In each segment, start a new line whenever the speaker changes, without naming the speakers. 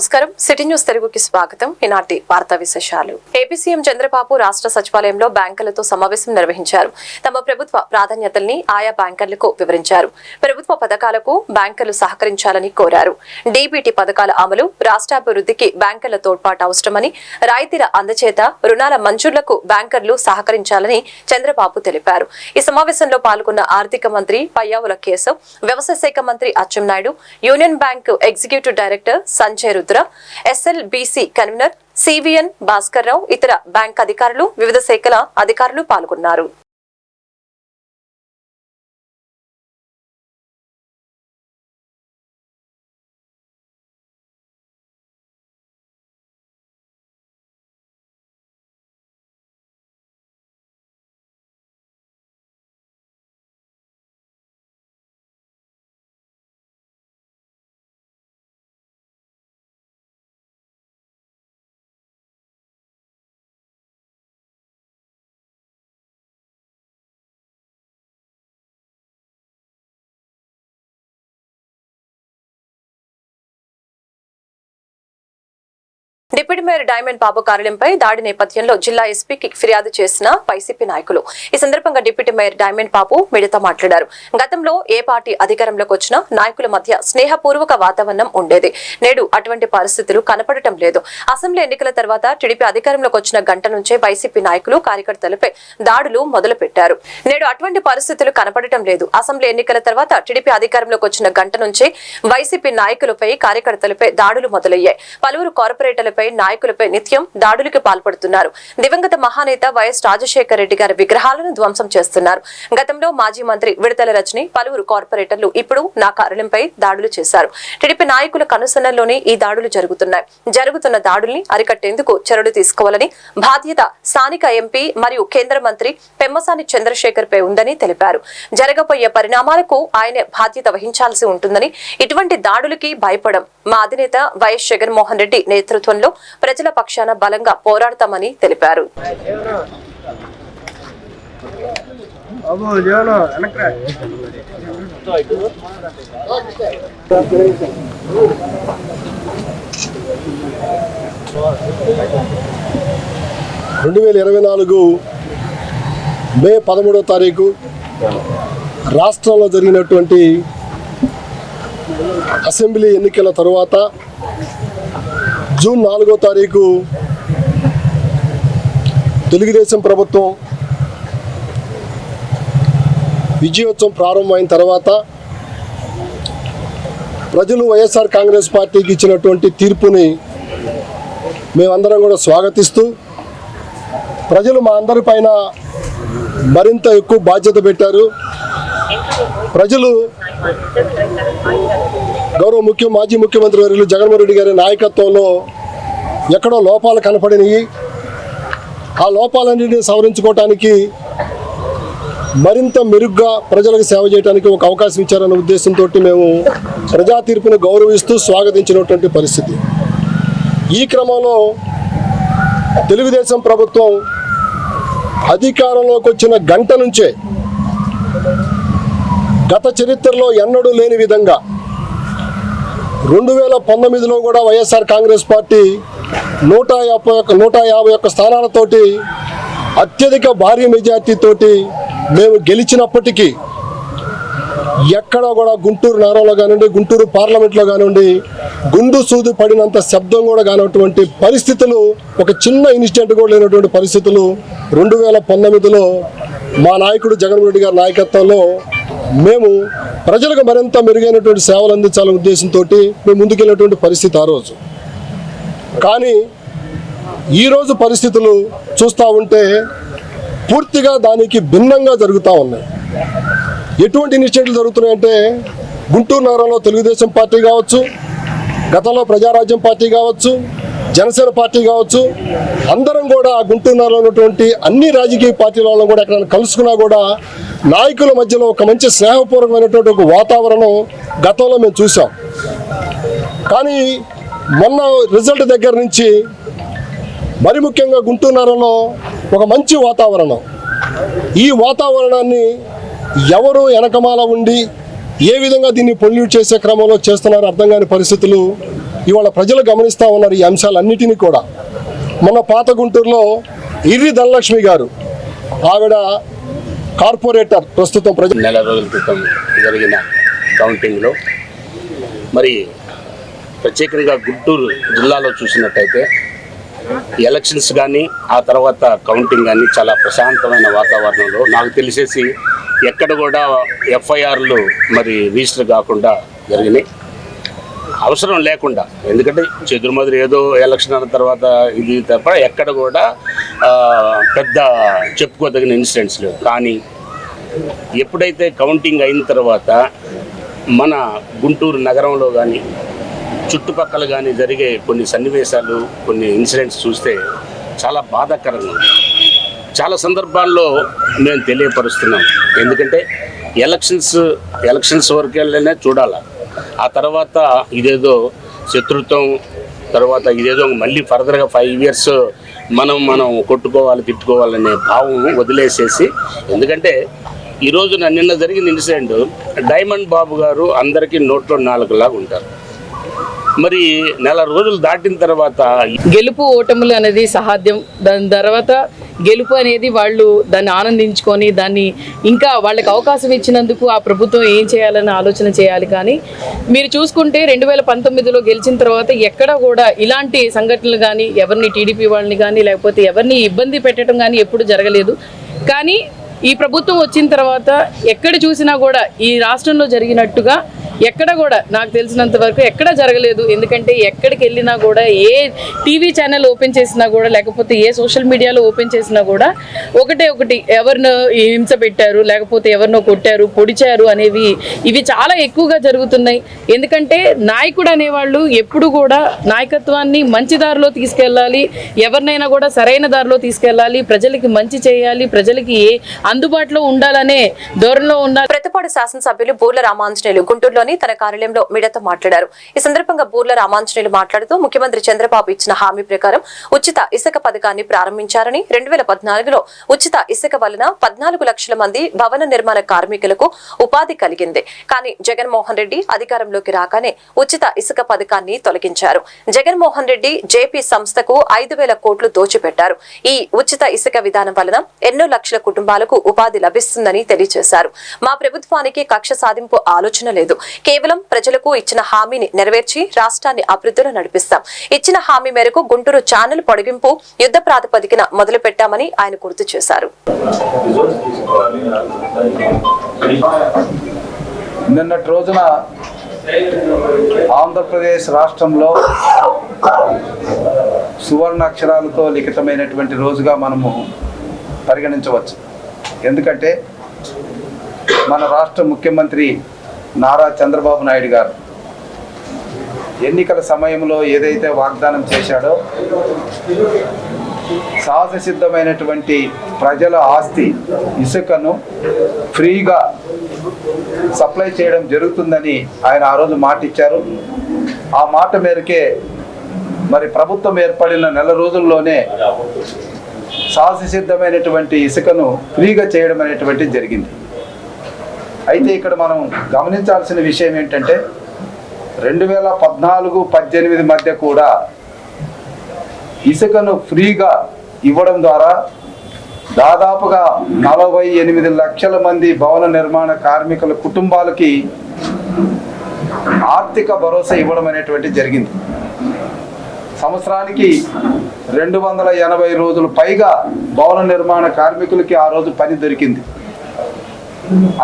నమస్కారం. City news తెలుగుకి స్వాగతం. ఈనాటి వార్తా విశేషాలు. ఏపీ సీఎం చంద్రబాబు రాష్ట్ర సచివాలయంలో బ్యాంకులతో సమావేశం నిర్వహించారు. తమ ప్రభుత్వ ప్రాధాన్యతల్ని ఆయా బ్యాంకర్లకు వివరించారు. ప్రభుత్వ పథకాలకు బ్యాంకర్లు సహకరించాలని కోరారు. డీబీటీ పథకాల అమలు రాష్ట్రాభివృద్ధికి బ్యాంకర్ల తోడ్పాటు అవసరమని రాయితీల అందచేత రుణాల మంజూర్లకు బ్యాంకర్లు సహకరించాలని చంద్రబాబు తెలిపారు. ఈ సమావేశంలో పాల్గొన్న ఆర్థిక మంత్రి పయ్యావుల కేశవ్ వ్యవసాయ శాఖ మంత్రి Atchannaidu Union Bank executive director Sanjay Rudra SLBC convener CVN Bhaskar Rao ఇతర బ్యాంక్ అధికారులు వివిధ శాఖల అధికారులు పాల్గొన్నారు. డిప్యూటీ మేయర్ డైమండ్ బాబు కార్యాలయంపై దాడి నేపథ్యంలో జిల్లా ఎస్పీకి ఫిర్యాదు చేసిన వైసీపీ నాయకులు. ఈ సందర్భంగా డిప్యూటీ మేయర్ డైమండ్ బాబు మీడియాతో మాట్లాడారు. గతంలో ఏ పార్టీ అధికారంలోకి వచ్చినా నాయకుల మధ్య స్నేహపూర్వక వాతావరణం ఉండేది. నేడు అటువంటి పరిస్థితులు కనపడటం లేదు. అసెంబ్లీ ఎన్నికల తర్వాత టీడీపీ అధికారంలోకి వచ్చిన గంట నుంచే వైసీపీ నాయకులు కార్యకర్తలపై దాడులు మొదలు పెట్టారు నేడు అటువంటి పరిస్థితులు కనపడటం లేదు. అసెంబ్లీ ఎన్నికల తర్వాత టీడీపీ అధికారంలోకి వచ్చిన గంట నుంచే వైసీపీ నాయకులపై కార్యకర్తలపై దాడులు మొదలయ్యాయి. పలువురు కార్పొరేటర్లపై నాయకులపై నిత్యం దాడులకు పాల్పడుతున్నారు. దివంగత మహానేత వైఎస్ రాజశేఖర రెడ్డి గారి విగ్రహాలను ధ్వంసం చేస్తున్నారు. గతంలో మాజీ మంత్రి విడతల రజని పలువురు కార్పొరేటర్లు ఇప్పుడు నా కార్యాలయంపై దాడులు చేశారు. టీడీపీ నాయకుల కనుసన్నల్లోనే ఈ దాడులు జరుగుతున్నాయి. జరుగుతున్న దాడుల్ని అరికట్టేందుకు చర్యలు తీసుకోవాలని బాధ్యత స్థానిక ఎంపీ మరియు కేంద్ర మంత్రి పెమ్మసాని చంద్రశేఖర్ పై ఉందని తెలిపారు. జరగబోయే పరిణామాలకు ఆయనే బాధ్యత వహించాల్సి ఉంటుందని ఇటువంటి దాడులకి భయపడం మా అధినేత వైఎస్ జగన్మోహన్ రెడ్డి నేతృత్వంలో ప్రజల పక్షాన బలంగా పోరాడతామని తెలిపారు.
రెండు వేల ఇరవై నాలుగు మే పదమూడవ తారీఖు రాష్ట్రంలో జరిగినటువంటి అసెంబ్లీ ఎన్నికల తరువాత జూన్ నాలుగో తారీఖు తెలుగుదేశం ప్రభుత్వం విజయోత్సవం ప్రారంభమైన తర్వాత ప్రజలు వైఎస్ఆర్ కాంగ్రెస్ పార్టీకి ఇచ్చినటువంటి తీర్పుని మేమందరం కూడా స్వాగతిస్తూ ప్రజలు మా అందరి పైన మరింత ఎక్కువ బాధ్యత పెట్టారు. ప్రజలు గౌరవ ముఖ్య మాజీ ముఖ్యమంత్రి వర్యులు జగన్మోహన్ రెడ్డి గారి నాయకత్వంలో ఎక్కడో లోపాలు కనపడినవి ఆ లోపాలన్నింటినీ సవరించుకోవటానికి మరింత మెరుగ్గా ప్రజలకు సేవ చేయడానికి ఒక అవకాశం ఇచ్చారన్న ఉద్దేశంతో మేము ప్రజా తీర్పును గౌరవిస్తూ స్వాగతించినటువంటి పరిస్థితి. ఈ క్రమంలో తెలుగుదేశం ప్రభుత్వం అధికారంలోకి వచ్చిన గంట నుంచే గత చరిత్రలో ఎన్నడూ లేని విధంగా రెండు వేల పంతొమ్మిదిలో కూడా వైఎస్ఆర్ కాంగ్రెస్ పార్టీ నూట యాభై ఒక్క నూట యాభై ఒక్క స్థానాలతోటి అత్యధిక భారీ మెజార్టీతోటి మేము గెలిచినప్పటికీ ఎక్కడ కూడా గుంటూరు నగరంలో కానివ్వండి గుంటూరు పార్లమెంట్లో కానివ్వండి గుండు సూది పడినంత శబ్దం కూడా కానటువంటి పరిస్థితులు ఒక చిన్న ఇన్సిడెంట్ కూడా లేనటువంటి పరిస్థితులు రెండు వేల పంతొమ్మిదిలో మా నాయకుడు జగన్మోహన్ రెడ్డి గారి నాయకత్వంలో మేము ప్రజలకు మరింత మెరుగైనటువంటి సేవలు అందించాలనే ఉద్దేశంతో మేము ముందుకెళ్ళినటువంటి పరిస్థితి ఆ రోజు. కానీ ఈరోజు పరిస్థితులు చూస్తూ ఉంటే పూర్తిగా దానికి భిన్నంగా జరుగుతూ ఉన్నాయి. ఎటువంటి ఇనిషియేటివ్లు జరుగుతున్నాయంటే గుంటూరు నగరంలో తెలుగుదేశం పార్టీ కావచ్చు గతంలో ప్రజారాజ్యం పార్టీ కావచ్చు జనసేన పార్టీ కావచ్చు అందరం కూడా గుంటూరు ఉన్నటువంటి అన్ని రాజకీయ పార్టీల వాళ్ళని కూడా ఎక్కడ కలుసుకున్నా కూడా నాయకుల మధ్యలో ఒక మంచి స్నేహపూర్వకమైనటువంటి ఒక వాతావరణం గతంలో మేము చూసాం. కానీ మొన్న రిజల్ట్ దగ్గర నుంచి మరి ముఖ్యంగా గుంటూరు నగరంలో ఒక మంచి వాతావరణం. ఈ వాతావరణాన్ని ఎవరు వెనకమాల ఉండి ఏ విధంగా దీన్ని పొల్యూట్ చేసే క్రమంలో చేస్తున్నారో అర్థం కాని పరిస్థితులు ఇవాళ ప్రజలు గమనిస్తూ ఉన్నారు ఈ అంశాలన్నిటినీ కూడా. మన పాత గుంటూరులో ఇర్రి ధనలక్ష్మి గారు ఆవిడ కార్పొరేటర్ ప్రస్తుతం ప్రజ
నెల రోజుల క్రితం జరిగిన కౌంటింగ్లో. మరి ప్రత్యేకంగా గుంటూరు జిల్లాలో చూసినట్టయితే ఎలక్షన్స్ కానీ ఆ తర్వాత కౌంటింగ్ కానీ చాలా ప్రశాంతమైన వాతావరణంలో నాకు తెలిసేసి ఎక్కడ కూడా ఎఫ్ఐఆర్లు మరి రిజిస్టర్ కాకుండా జరిగినాయి. అవసరం లేకుండా. ఎందుకంటే చెదురుమదురు ఏదో ఎలక్షన్ అన్న తర్వాత ఇది తప్ప ఎక్కడ కూడా పెద్ద చెప్పుకోదగిన ఇన్సిడెంట్స్ లేవు. కానీ ఎప్పుడైతే కౌంటింగ్ అయిన తర్వాత మన గుంటూరు నగరంలో కానీ చుట్టుపక్కల కానీ జరిగే కొన్ని సన్నివేశాలు కొన్ని ఇన్సిడెంట్స్ చూస్తే చాలా బాధాకరంగా ఉంది. చాలా సందర్భాల్లో మేము తెలియపరుస్తున్నాం. ఎందుకంటే ఎలక్షన్స్ ఎలక్షన్స్ వరకు వెళ్ళనే చూడాలా? ఆ తర్వాత ఇదేదో శత్రుత్వం తర్వాత ఇదేదో మళ్ళీ ఫర్దర్గా ఫైవ్ ఇయర్స్ మనం మనం కొట్టుకోవాలి తిట్టుకోవాలనే భావం వదిలేసేసి ఎందుకంటే ఈ రోజున నిన్న జరిగిన ఇన్సిడెంట్ డైమండ్ బాబు గారు అందరికీ నోట్లో నాలుగులాగా ఉంటారు. మరి నెల రోజులు దాటిన తర్వాత
గెలుపు ఓటములు అనేది సహాధ్యం దాని తర్వాత గెలుపు అనేది వాళ్ళు దాన్ని ఆనందించుకొని దాన్ని ఇంకా వాళ్ళకి అవకాశం ఇచ్చినందుకు ఆ ప్రభుత్వం ఏం చేయాలని ఆలోచన చేయాలి. కానీ మీరు చూసుకుంటే రెండు వేల పంతొమ్మిదిలో గెలిచిన తర్వాత ఎక్కడ కూడా ఇలాంటి సంఘటనలు కానీ ఎవరిని టీడీపీ వాళ్ళని కానీ లేకపోతే ఎవరిని ఇబ్బంది పెట్టడం కానీ ఎప్పుడు జరగలేదు. కానీ ఈ ప్రభుత్వం వచ్చిన తర్వాత ఎక్కడ చూసినా కూడా ఈ రాష్ట్రంలో జరిగినట్టుగా ఎక్కడ కూడా నాకు తెలిసినంత వరకు ఎక్కడ జరగలేదు. ఎందుకంటే ఎక్కడికి వెళ్ళినా కూడా ఏ టీవీ ఛానల్ ఓపెన్ చేసినా కూడా లేకపోతే ఏ సోషల్ మీడియాలో ఓపెన్ చేసినా కూడా ఒకటే ఒకటి ఎవరినో హింస పెట్టారు లేకపోతే ఎవరినో కొట్టారు పొడిచారు అనేవి ఇవి చాలా ఎక్కువగా జరుగుతున్నాయి. ఎందుకంటే నాయకుడు అనేవాళ్ళు ఎప్పుడు కూడా నాయకత్వాన్ని మంచి దారిలో తీసుకెళ్ళాలి ఎవరినైనా కూడా సరైన దారిలో తీసుకెళ్ళాలి ప్రజలకి మంచి చేయాలి ప్రజలకి ఏ అందుబాటులో ఉండాలనే ధోరణిలో ఉండాలి
ప్రతిపాడు శాసనసభ్యులు బూర్ల రామాంజనేయులు గుంటూరులోని తన కార్యాలయంలో మీడియాతో మాట్లాడారు. ఈ సందర్భంగా బూర్ల రామాంజనేయులు మాట్లాడుతూ ముఖ్యమంత్రి చంద్రబాబు ఇచ్చిన హామీ ప్రకారం ఉచిత ఇసుక పథకాన్ని ప్రారంభించారని రెండు వేల పద్నాలుగులో ఉచిత ఇసుక వలన పద్నాలుగు లక్షల మంది భవన నిర్మాణ కార్మికులకు ఉపాధి కలిగింది. కానీ జగన్మోహన్ రెడ్డి అధికారంలోకి రాగానే ఉచిత ఇసుక పథకాన్ని తొలగించారు. జగన్మోహన్ రెడ్డి జేపీ సంస్థకు ఐదు వేల కోట్లు దోచిపెట్టారు. ఈ ఉచిత ఇసుక విధానం వలన ఎన్నో లక్షల కుటుంబాలకు ఉపాధి లభిస్తుందని తెలియజేశారు. మా ప్రభుత్వానికి కక్ష సాధింపు ఆలోచన లేదు. కేవలం ప్రజలకు ఇచ్చిన హామీని నెరవేర్చి రాష్ట్రాన్ని అభివృద్ధిలో నడిపిస్తాం. ఇచ్చిన హామీ మేరకు గుంటూరు ఛానల్ పొడిగింపు యుద్ధ ప్రాతిపదికన మొదలు పెట్టామని ఆయన గుర్తు చేశారు.
నిన్నటి రోజున ఆంధ్రప్రదేశ్ రాష్ట్రంలో సువర్ణ అక్షరాలతో లిఖితమైనటువంటి రోజుగా మనము పరిగణించవచ్చు. ఎందుకంటే మన రాష్ట్ర ముఖ్యమంత్రి నారా చంద్రబాబు నాయుడు గారు ఎన్నికల సమయంలో ఏదైతే వాగ్దానం చేశాడో సహజ సిద్ధమైనటువంటి ప్రజల ఆస్తి ఇసుకను ఫ్రీగా సప్లై చేయడం జరుగుతుందని ఆయన ఆ రోజు మాట ఇచ్చారు ఆ మాట మేరకే మరి ప్రభుత్వం ఏర్పడిన నెల రోజుల్లోనే సిద్ధమైనటువంటి ఇసుకను ఫ్రీగా చేయడం అనేటువంటిది జరిగింది. అయితే ఇక్కడ మనం గమనించాల్సిన విషయం ఏంటంటే రెండు వేల పద్నాలుగు పద్దెనిమిది మధ్య కూడా ఇసుకను ఫ్రీగా ఇవ్వడం ద్వారా దాదాపుగా నలభై ఎనిమిది లక్షల మంది భవన నిర్మాణ కార్మికుల కుటుంబాలకి ఆర్థిక భరోసా ఇవ్వడం అనేటువంటి జరిగింది. సంవత్సరానికి రెండు వందల ఎనభై రోజులు పైగా భవన నిర్మాణ కార్మికులకి ఆ రోజు పని దొరికింది.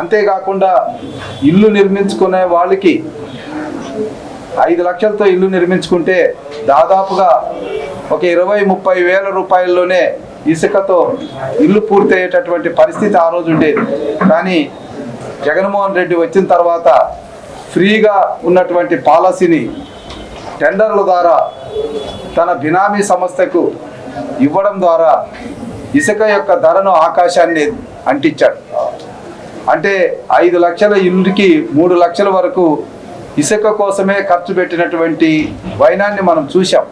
అంతేకాకుండా ఇల్లు నిర్మించుకునే వాళ్ళకి ఐదు లక్షలతో ఇల్లు నిర్మించుకుంటే దాదాపుగా ఒక ఇరవై ముప్పై వేల రూపాయల్లోనే ఇసుకతో ఇల్లు పూర్తయ్యేటటువంటి పరిస్థితి ఆ రోజు ఉండేది. కానీ జగన్మోహన్ రెడ్డి వచ్చిన తర్వాత ఫ్రీగా ఉన్నటువంటి పాలసీని టెండర్ల ద్వారా తన బినామీ సంస్థకు ఇవ్వడం ద్వారా ఇసుక యొక్క ధరను ఆకాశాన్ని అంటించాడు. అంటే ఐదు లక్షల ఇల్లుకి మూడు లక్షల వరకు ఇసుక కోసమే ఖర్చు పెట్టినటువంటి వైనాన్ని మనం చూసాం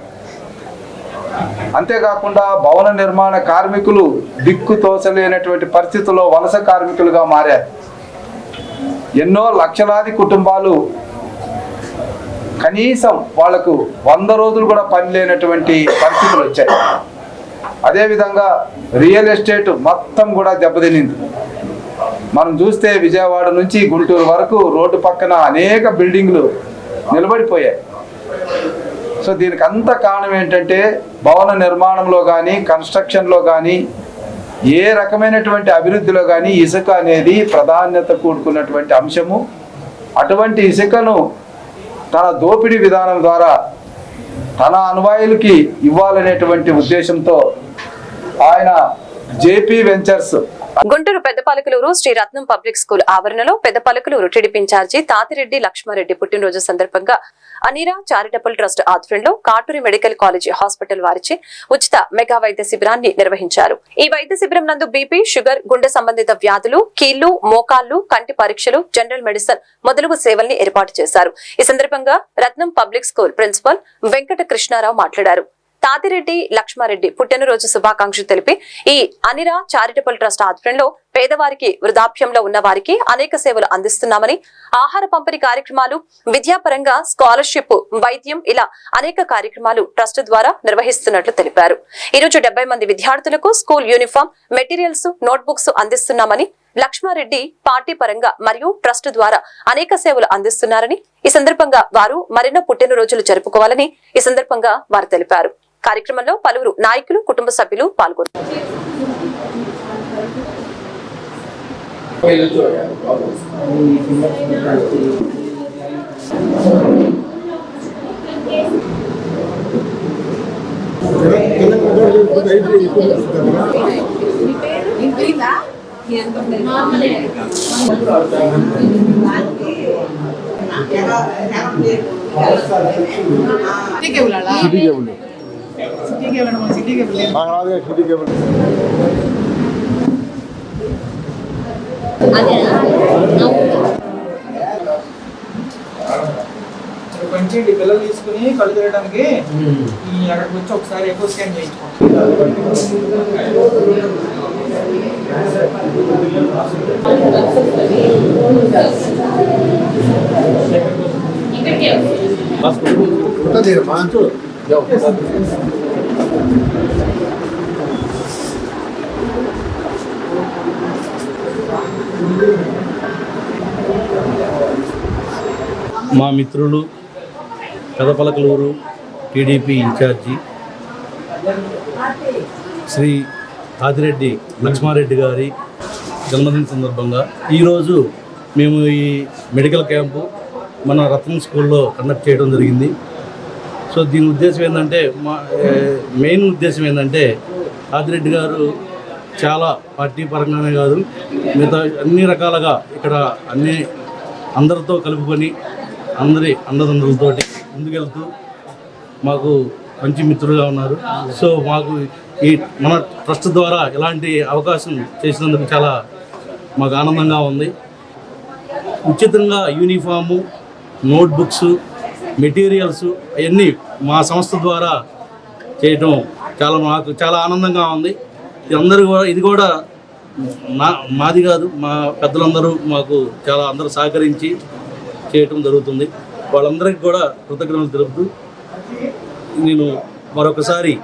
అంతేకాకుండా భవన నిర్మాణ కార్మికులు దిక్కు తోచలేనటువంటి పరిస్థితుల్లో వలస కార్మికులుగా మారారు. ఎన్నో లక్షలాది కుటుంబాలు కనీసం వాళ్ళకు వంద రోజులు కూడా పని లేనటువంటి పరిస్థితులు వచ్చాయి. అదేవిధంగా రియల్ ఎస్టేట్ మొత్తం కూడా దెబ్బతినింది. మనం చూస్తే విజయవాడ నుంచి గుంటూరు వరకు రోడ్డు పక్కన అనేక బిల్డింగ్లు నిలబడిపోయాయి. సో దీనికి అంత కారణం ఏంటంటే భవన నిర్మాణంలో కానీ కన్స్ట్రక్షన్లో కానీ ఏ రకమైనటువంటి అభివృద్ధిలో కానీ ఇసుక అనేది ప్రాధాన్యత కూడుకున్నటువంటి అంశము. అటువంటి ఇసుకను తన దోపిడీ విధానం ద్వారా తన అనువాయులకి ఇవ్వాలనేటువంటి ఉద్దేశంతో ఆయన JP ventures
Guntur Peddapalakaluru Sri Ratnam public school ఆవరణలో పెద్దపాలకలూరు టీడీపీ ఇన్ఛార్జి తాతిరెడ్డి లక్ష్మారెడ్డి పుట్టినరోజు సందర్భంగా అనిరా చారిటబుల్ ట్రస్ట్ ఆధ్వర్యంలో కాటూరి మెడికల్ కాలేజీ హాస్పిటల్ వారిచే ఉచిత మెగా వైద్య శిబిరాన్ని నిర్వహించారు. ఈ వైద్య శిబిరం నందు బీపీ షుగర్ గుండె సంబంధిత వ్యాధులు కీళ్ళు మోకాళ్ళు కంటి పరీక్షలు జనరల్ మెడిసిన్ మొదలగు సేవల్ని ఏర్పాటు చేశారు. ఈ సందర్భంగా Ratnam public school principal Venkata Krishnarao మాట్లాడారు. తాతిరెడ్డి లక్ష్మారెడ్డి పుట్టినరోజు శుభాకాంక్షలు తెలిపి ఈ అనిరా చారిటబుల్ ట్రస్ట్ ఆధ్వర్యంలో పేదవారికి వృద్ధాప్యంలో ఉన్న వారికి అనేక సేవలు అందిస్తున్నామని ఆహార పంపిణీ కార్యక్రమాలు విద్యాపరంగా స్కాలర్షిప్ వైద్యం ఇలా అనేక కార్యక్రమాలు ట్రస్ట్ ద్వారా నిర్వహిస్తున్నట్లు తెలిపారు. ఈరోజు డెబ్బై మంది విద్యార్థులకు స్కూల్ యూనిఫామ్ మెటీరియల్స్ నోట్బుక్స్ అందిస్తున్నామని లక్ష్మారెడ్డి పార్టీ పరంగా మరియు ట్రస్ట్ ద్వారా అనేక సేవలు అందిస్తున్నారని ఈ సందర్భంగా వారు మరెన్నో పుట్టినరోజులు జరుపుకోవాలని ఈ సందర్భంగా వారు తెలిపారు. కార్యక్రమంలో పలువురు నాయకులు కుటుంబ సభ్యులు పాల్గొన్నారు.
కొంచెం ఈ పిల్లలు తీసుకుని కళ్ళు తిరగడానికి ఈ అక్కడికి వచ్చి ఒకసారి ఎక్కువ స్కాన్ చేయించుకోండి.
మా మిత్రులు కదపలకలూరు టీడీపీ ఇన్ఛార్జి శ్రీ ఆదిరెడ్డి లక్ష్మారెడ్డి గారి జన్మదిన సందర్భంగా ఈరోజు మేము ఈ మెడికల్ క్యాంపు మన రత్నం స్కూల్లో కండక్ట్ చేయడం జరిగింది. సో దీని ఉద్దేశం ఏంటంటే మా మెయిన్ ఉద్దేశం ఏంటంటే ఆదిరెడ్డి గారు చాలా పార్టీ పరంగానే కాదు మిగతా అన్ని రకాలుగా ఇక్కడ అన్ని అందరితో కలుపుకొని అందరి అన్నదండ్రులతో ముందుకెళ్తూ మాకు మంచి మిత్రులుగా ఉన్నారు. సో మాకు ఈ మన ట్రస్ట్ ద్వారా ఇలాంటి అవకాశం చేసినందుకు చాలా మాకు ఆనందంగా ఉంది. ఉచితంగా యూనిఫాము నోట్బుక్స్ మెటీరియల్స్ అవన్నీ మా సంస్థ ద్వారా చేయటం చాలా మాకు చాలా ఆనందంగా ఉంది. ఇది అందరూ కూడా ఇది కూడా నా మాది కాదు మా పెద్దలందరూ మాకు చాలా అందరూ సహకరించి చేయటం జరుగుతుంది. వాళ్ళందరికీ కూడా కృతజ్ఞతలు తెలుపుతూ నేను మరొకసారి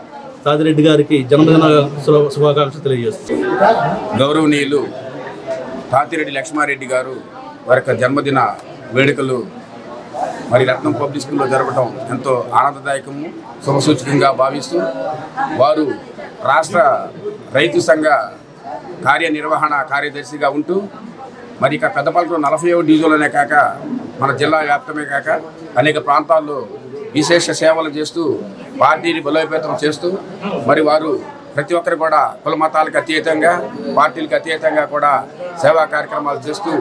తాతిరెడ్డి గారికి జన్మదిన శుభ శుభాకాంక్షలు తెలియజేస్తున్నాను.
గౌరవనీయులు తాతిరెడ్డి లక్ష్మారెడ్డి గారు వారి యొక్క జన్మదిన వేడుకలు మరి రత్నం పబ్లిక్ స్కూల్లో జరపడం ఎంతో ఆనందదాయకము శుభసూచకంగా భావిస్తూ వారు రాష్ట్ర రైతు సంఘ కార్యనిర్వహణ కార్యదర్శిగా ఉంటూ మరి ఇక పెద్దపల్లిలో నలభై డివిజన్లోనే కాక మన జిల్లా వ్యాప్తమే కాక అనేక ప్రాంతాల్లో విశేష సేవలు చేస్తూ పార్టీని బలోపేతం చేస్తూ మరి వారు ప్రతి ఒక్కరు కూడా కుల మతాలకు అతీతంగా పార్టీలకు అతీతంగా కూడా సేవా కార్యక్రమాలు చేస్తూ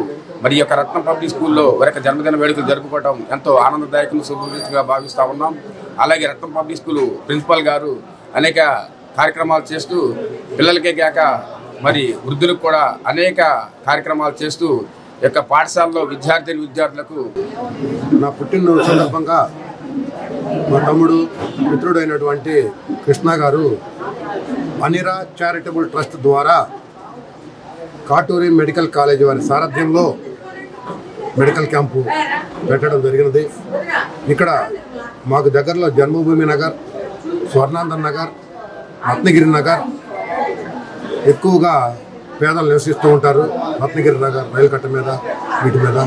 మరి యొక్క రత్నం పబ్లిక్ స్కూల్లో వారి జన్మదిన వేడుకలు జరుపుకోవడం ఎంతో ఆనందదాయకం శుభగా భావిస్తూ ఉన్నాం. అలాగే రత్నం పబ్లిక్ స్కూల్ ప్రిన్సిపల్ గారు అనేక కార్యక్రమాలు చేస్తూ పిల్లలకే కాక మరి వృద్ధులకు కూడా అనేక కార్యక్రమాలు చేస్తూ యొక్క పాఠశాలలో విద్యార్థిని విద్యార్థులకు
నా పుట్టినరోజు సందర్భంగా మా తమ్ముడు మిత్రుడైనటువంటి కృష్ణ గారు అనిరా చారిటబుల్ ట్రస్ట్ ద్వారా కాటూరి మెడికల్ కాలేజీ వారి సారథ్యంలో మెడికల్ క్యాంపు పెట్టడం జరిగినది. ఇక్కడ మాకు దగ్గరలో జన్మభూమి నగర్ స్వర్ణాందన్ నగర్ రత్నగిరి నగర్. ఎక్కువగా పేదలు నివసిస్తూ ఉంటారు రత్నగిరి నగర్ రైలు కట్ట మీద వీటి మీద.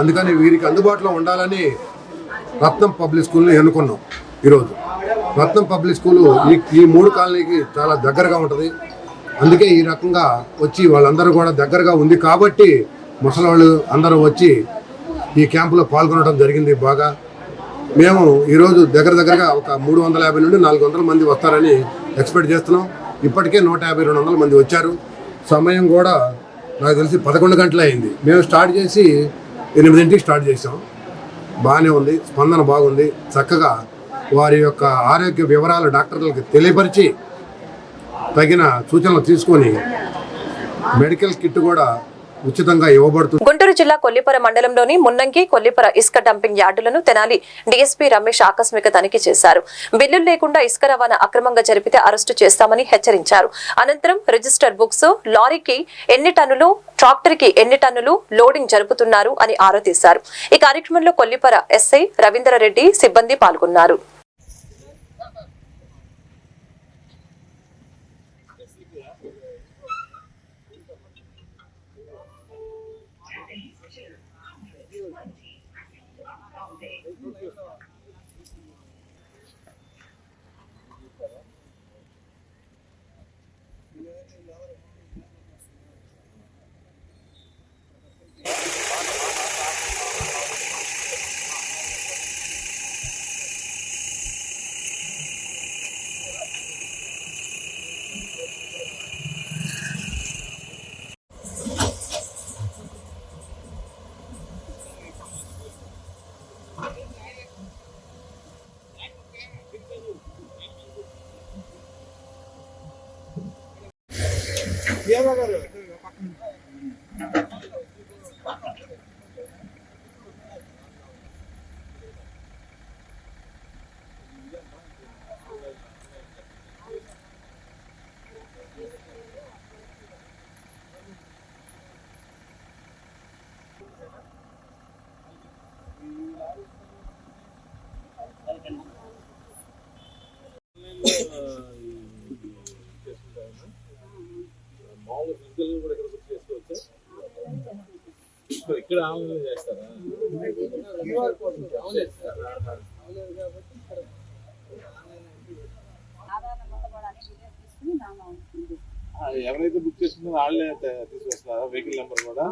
అందుకని వీరికి అందుబాటులో ఉండాలని రత్నం పబ్లిక్ స్కూల్ని ఎన్నుకున్నాం ఈరోజు. రత్నం పబ్లిక్ స్కూలు ఈ ఈ మూడు కాలనీకి చాలా దగ్గరగా ఉంటుంది. అందుకే ఈ రకంగా వచ్చి వాళ్ళందరూ కూడా దగ్గరగా ఉంది కాబట్టి ముసలివాళ్ళు అందరూ వచ్చి ఈ క్యాంపులో పాల్గొనడం జరిగింది బాగా. మేము ఈరోజు దగ్గర దగ్గరగా ఒక మూడు వందల యాభై నుండి నాలుగు వందల మంది వస్తారని ఎక్స్పెక్ట్ చేస్తున్నాం. ఇప్పటికే నూట యాభై రెండు వందల మంది వచ్చారు. సమయం కూడా నాకు తెలిసి పదకొండు గంటలు అయింది. మేము స్టార్ట్ చేసి ఎనిమిదింటికి స్టార్ట్ చేసాం బాగానే ఉంది. స్పందన బాగుంది. చక్కగా వారి యొక్క ఆరోగ్య వివరాలు డాక్టర్లకు తెలియపరిచి తగిన సూచనలు తీసుకొని మెడికల్ కిట్ కూడా ఉచితంగా ఇవ్వబడుతుంది.
గుంటూరు జిల్లా కొల్లిపర మండలంలోని మున్నంగి కొల్లిపర ఇసుక డంపింగ్ యార్డులను తెనాలి డీఎస్పీ రమేష్ ఆకస్మిక తనిఖీ చేశారు. బిల్లులు లేకుండా ఇసుక రవాణా అక్రమంగా జరిపితే అరెస్టు చేస్తామని హెచ్చరించారు. అనంతరం రిజిస్టర్ బుక్స్ లారీకి ఎన్ని టన్నులు ట్రాక్టర్కి ఎన్ని టన్నులు లోడింగ్ జరుపుతున్నారు అని ఆరా తీశారు. ఈ కార్యక్రమంలో కొల్లిపర ఎస్ఐ రవీంద్రరెడ్డి సిబ్బంది పాల్గొన్నారు.
దేవగారు మామూలు ఫిజికల్ కూడా ఇక్కడ బుక్ చేసుకోవచ్చా. ఇక్కడ ఆన్లైన్ చేస్తారా? ఎవరైతే బుక్ చేసుకున్నారో ఆన్లైన్ తీసుకొస్తున్నారా వెహికల్ నెంబర్ కూడా?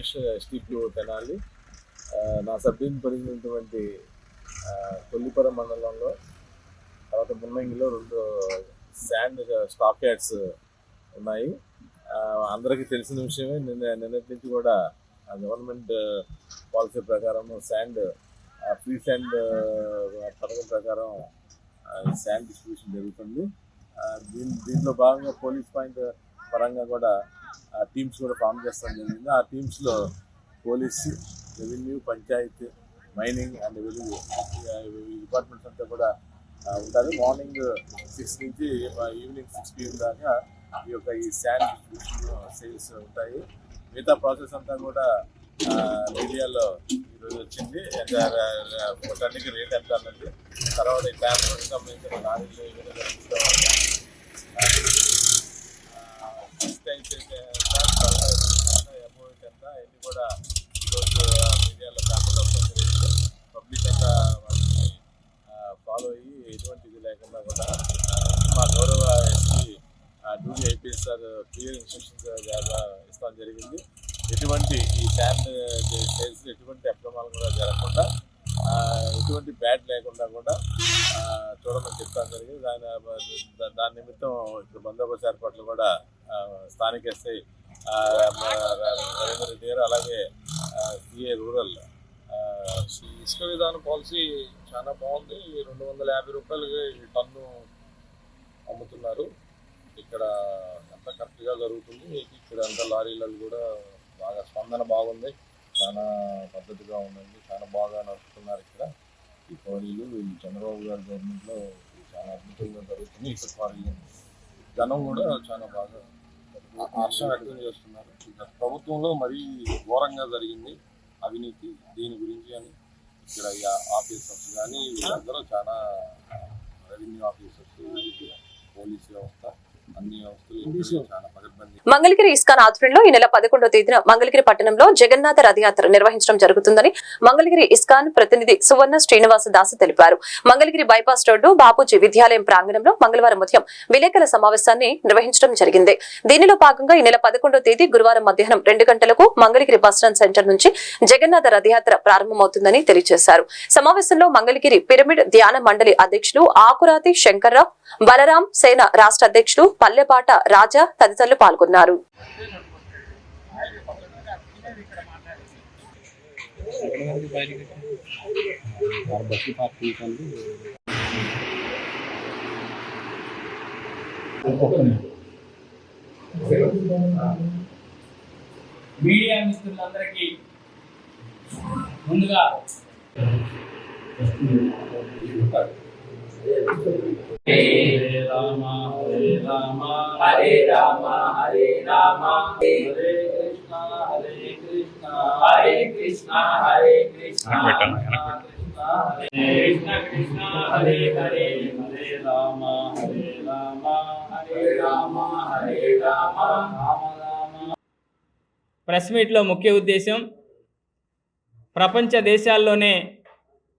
రమేష్ ఎస్టీపీ తెనాలి. నా సభ్యుని పరిగినటువంటి కొల్లిపుర మండలంలో తర్వాత మున్నంగిలో రెండు శాండ్ స్టాక్ యాడ్స్ ఉన్నాయి. అందరికీ తెలిసిన విషయమే నిన్న నిన్నటి నుంచి కూడా గవర్నమెంట్ పాలసీ ప్రకారం శాండ్ ఫ్రీ శాండ్ పథకం ప్రకారం శాండ్ డిస్ట్రిబ్యూషన్ జరుగుతుంది. దీని దీంట్లో భాగంగా పోలీస్ పాయింట్ పరంగా కూడా టీమ్స్ కూడా ఫామ్ చేస్తాం జరిగింది. ఆ టీమ్స్లో police revenue panchayat mining and Velugu ఈ డిపార్ట్మెంట్స్ అంతా కూడా ఉంటుంది ఉంటారు. మార్నింగ్ సిక్స్ నుంచి ఈవినింగ్ సిక్స్ పిఎం దాకా ఈ యొక్క ఈ శాండ్ సేల్స్ ఉంటాయి. మిగతా ప్రాసెస్ అంతా కూడా మీడియాలో ఈరోజు వచ్చింది. టన్నుకి రేట్ ఎంత అన్నది తర్వాత ఈ ట్రాన్స్పోర్ట్ సంబంధించిన నాలుగు అమౌంట్ ఎంత ఇవన్నీ కూడా ఈరోజు మీడియాలో పేపర్లో జరిగింది పబ్లిక్ అంతా వాటిని ఫాలో అయ్యి ఎటువంటి ఇది లేకుండా కూడా మా గౌరవ SP duty IPS sir clear instructions ఇస్తాం జరిగింది ఎటువంటి ఈ శాండ్ సేల్స్ ఎటువంటి అక్రమాలు కూడా జరగకుండా ఎటువంటి బ్యాడ్ లేకుండా కూడా ఆ, చూడమని చెప్తాను జరిగింది దాని దాని నిమిత్తం ఇక్కడ బందోబస్తు ఏర్పాట్లు కూడా స్థానిక ఎస్ఐ రవీంద్ర రెడ్డి గారు అలాగే సిఏ రూరల్.
ఇసుక విధాన పాలసీ చాలా బాగుంది. రెండు వందల యాభై రూపాయలకి ఈ టన్ను అమ్ముతున్నారు.
ఇక్కడ అంత కరెక్ట్గా జరుగుతుంది. ఇక్కడ అంతా లారీలలో కూడా బాగా స్పందన బాగుంది. చాలా పద్ధతిగా ఉందండి. చాలా బాగా నడుపుతున్నారు ఇక్కడ. ఈ పౌరీలు చంద్రబాబు గారి గవర్నమెంట్లో చాలా అద్భుతంగా జరుగుతుంది. ఇక్కడ పౌరీలు జనం కూడా చాలా బాగా హర్షం వ్యక్తం చేస్తున్నారు. గత ప్రభుత్వంలో మరీ ఘోరంగా జరిగింది అవినీతి దీని గురించి అని. ఇక్కడ ఆఫీసర్స్ కానీ వీళ్ళందరూ చాలా రెవెన్యూ ఆఫీసర్స్ పోలీస్ వ్యవస్థ
మంగళగిరి ఇస్కాన్ ఆధ్వర్యంలో ఈ నెల పదకొండో తేదీన మంగళగిరి పట్టణంలో జగన్నాథ రథయాత్ర నిర్వహించడం జరుగుతుందని మంగళగిరి ఇస్కాన్ ప్రతినిధి సువర్ణ శ్రీనివాస దాస్ తెలిపారు. మంగళగిరి బైపాస్ రోడ్డు బాపూజీ విద్యాలయం ప్రాంగణంలో మంగళవారం ఉదయం విలేకరుల సమావేశాన్ని నిర్వహించడం జరిగింది. దీనిలో భాగంగా ఈ నెల పదకొండో తేదీ గురువారం మధ్యాహ్నం రెండు గంటలకు మంగళగిరి బస్టాండ్ సెంటర్ నుంచి జగన్నాథ రథయాత్ర ప్రారంభమవుతుందని తెలియజేశారు. సమావేశంలో మంగళగిరి పిరమిడ్ ధ్యాన మండలి అధ్యక్షులు ఆకురాతి శంకర్రావు బలరాం సేన రాష్ట్ర అధ్యక్షులు పల్లెపాట రాజా తదితరులు పాల్గొన్నారు.
మీడియా మిత్రులందరికీ ముందుగా హరే రామ హరే రామ హరే రామ హరే రామ. హరే కృష్ణ హరే కృష్ణ హరే కృష్ణ హరే కృష్ణ. కృష్ణ కృష్ణ కృష్ణ హరే హరే హరే రామ హరే రామ హరే రామ హరే రామ రామ రామ. ప్రెస్ మీట్లో ముఖ్య ఉద్దేశం ప్రపంచ దేశాల్లోనే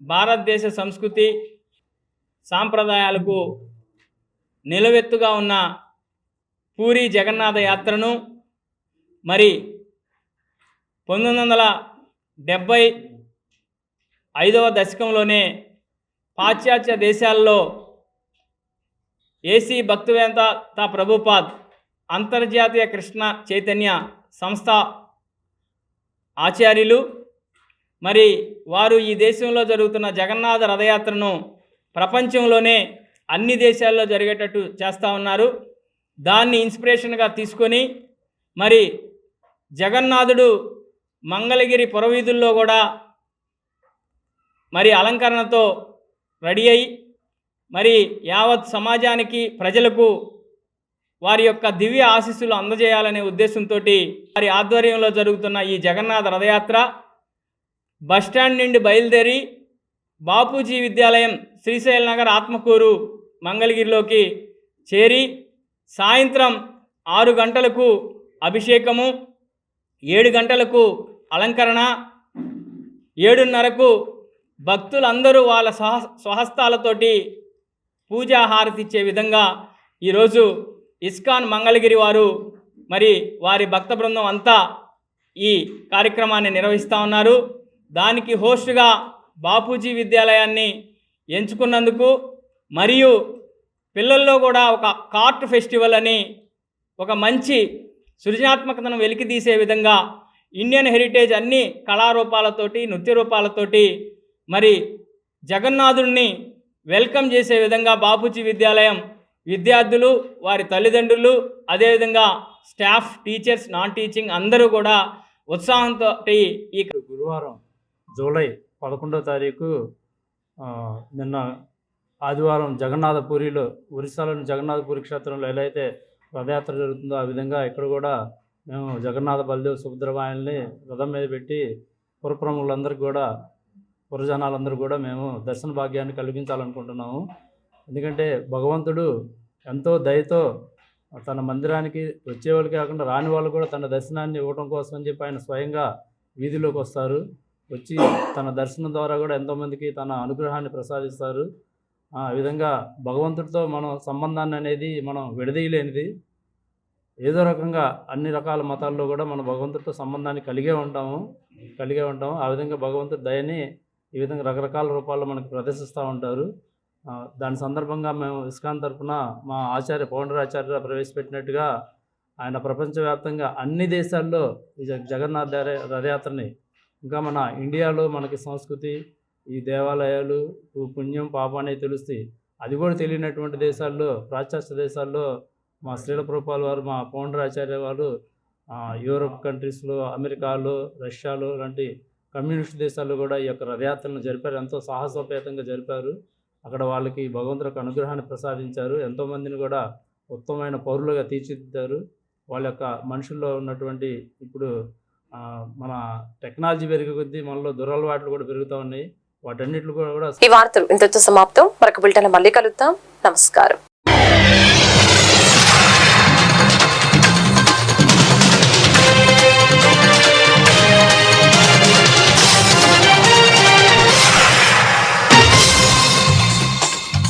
భారతదేశ సంస్కృతి సాంప్రదాయాలకు నిలవెత్తుగా ఉన్న పూరి జగన్నాథ యాత్రను మరి పంతొమ్మిది వందల డెబ్భై ఐదవ దశకంలోనే పాశ్చాత్య దేశాల్లో ఏసీ భక్తివేదాంత ప్రభుపాద్ అంతర్జాతీయ కృష్ణ చైతన్య సంస్థ ఆచార్యులు. మరి వారు ఈ దేశంలో జరుగుతున్న జగన్నాథ రథయాత్రను ప్రపంచంలోనే అన్ని దేశాల్లో జరిగేటట్టు చేస్తూ ఉన్నారు. దాన్ని ఇన్స్పిరేషన్గా తీసుకొని మరి జగన్నాథుడు మంగళగిరి పురవీధుల్లో కూడా మరి అలంకరణతో రెడీ అయి మరి యావత్ సమాజానికి ప్రజలకు వారి యొక్క దివ్య ఆశీస్సులు అందజేయాలనే ఉద్దేశంతో వారి ఆధ్వర్యంలో జరుగుతున్న ఈ జగన్నాథ రథయాత్ర బస్టాండ్ నుండి బయలుదేరి బాపూజీ విద్యాలయం శ్రీశైల నగర్ ఆత్మకూరు మంగళగిరిలోకి చేరి సాయంత్రం ఆరు గంటలకు అభిషేకము ఏడు గంటలకు అలంకరణ ఏడున్నరకు భక్తులందరూ వాళ్ళ స్వహ స్వహస్తాలతోటి పూజా హారతి ఇచ్చే విధంగా ఈరోజు ఇస్కాన్ మంగళగిరి వారు మరి వారి భక్త బృందం అంతా ఈ కార్యక్రమాన్ని నిర్వహిస్తూ ఉన్నారు. దానికి హోస్టుగా బాపూజీ విద్యాలయాన్ని ఎంచుకున్నందుకు మరియు పిల్లల్లో కూడా ఒక కార్ట్ ఫెస్టివల్ అని ఒక మంచి సృజనాత్మకతను వెలికితీసే విధంగా ఇండియన్ హెరిటేజ్ అన్ని కళారూపాలతోటి నృత్య రూపాలతోటి మరి జగన్నాథుడిని వెల్కమ్ చేసే విధంగా బాపూజీ విద్యాలయం విద్యార్థులు వారి తల్లిదండ్రులు అదేవిధంగా స్టాఫ్ టీచర్స్ నాన్ టీచింగ్ అందరూ కూడా ఉత్సాహంతో ఈ
గురువారం జూలై పదకొండో తారీఖు నిన్న ఆదివారం జగన్నాథపురిలో ఒరిస్సాలోని జగన్నాథపురి క్షేత్రంలో ఎలా అయితే రథయాత్ర జరుగుతుందో ఆ విధంగా ఇక్కడ కూడా మేము జగన్నాథ బలదేవ్ సుభద్రవాయల్ని రథం మీద పెట్టి పురప్రములందరికీ కూడా పురజనాలందరూ కూడా మేము దర్శన భాగ్యాన్ని కలిగించాలనుకుంటున్నాము. ఎందుకంటే భగవంతుడు ఎంతో దయతో తన మందిరానికి వచ్చేవాళ్ళు కాకుండా రాని వాళ్ళు కూడా తన దర్శనాన్ని ఇవ్వడం కోసం అని చెప్పి ఆయన స్వయంగా వీధిలోకి వస్తారు. వచ్చి తన దర్శనం ద్వారా కూడా ఎంతోమందికి తన అనుగ్రహాన్ని ప్రసాదిస్తారు. ఆ విధంగా భగవంతుడితో మనం సంబంధాన్ని అనేది మనం విడదీయలేనిది. ఏదో రకంగా అన్ని రకాల మతాల్లో కూడా మనం భగవంతుడితో సంబంధాన్ని కలిగే ఉంటాము కలిగే ఉంటాము. ఆ విధంగా భగవంతుడి దయని ఈ విధంగా రకరకాల రూపాల్లో మనకు ప్రదర్శిస్తూ ఉంటారు. దాని సందర్భంగా మేము ఇస్కాన్ తరఫున మా ఆచార్య పౌండరాచార్య ప్రవేశపెట్టినట్టుగా ఆయన ప్రపంచవ్యాప్తంగా అన్ని దేశాల్లో ఈ జగ- జగన్నాథ రథయాత్రని ఇంకా మన ఇండియాలో మనకి సంస్కృతి ఈ దేవాలయాలు పుణ్యం పాపం అనేవి తెలుస్తాయి అది కూడా తెలియనటువంటి దేశాల్లో పాశ్చాత్య దేశాల్లో మా శ్రీల ప్రభుపాల్ వారు మా పౌండరాచార్య వారు యూరప్ యూరోప్ కంట్రీస్లో అమెరికాలో రష్యాలో లాంటి కమ్యూనిస్ట్ దేశాల్లో కూడా ఈ యొక్క రథయాత్రలను జరిపారు. ఎంతో సాహసోపేతంగా జరిపారు. అక్కడ వాళ్ళకి భగవంతుడికి అనుగ్రహాన్ని ప్రసాదించారు. ఎంతోమందిని కూడా ఉత్తమమైన పౌరులుగా తీర్చిదిద్దారు. వాళ్ళ యొక్క మనుషుల్లో ఉన్నటువంటి ఇప్పుడు మన టెక్నాలజీ పెరిగే కొద్దీ మనలో దురలవాట్లు కూడా పెరుగుతూ ఉన్నాయి. వాటన్నిటిలో కూడా
ఈ వార్తలు ఇంతతో సమాప్తం. మరొక బులెటిన్ మళ్ళీ కలుద్దాం. నమస్కారం.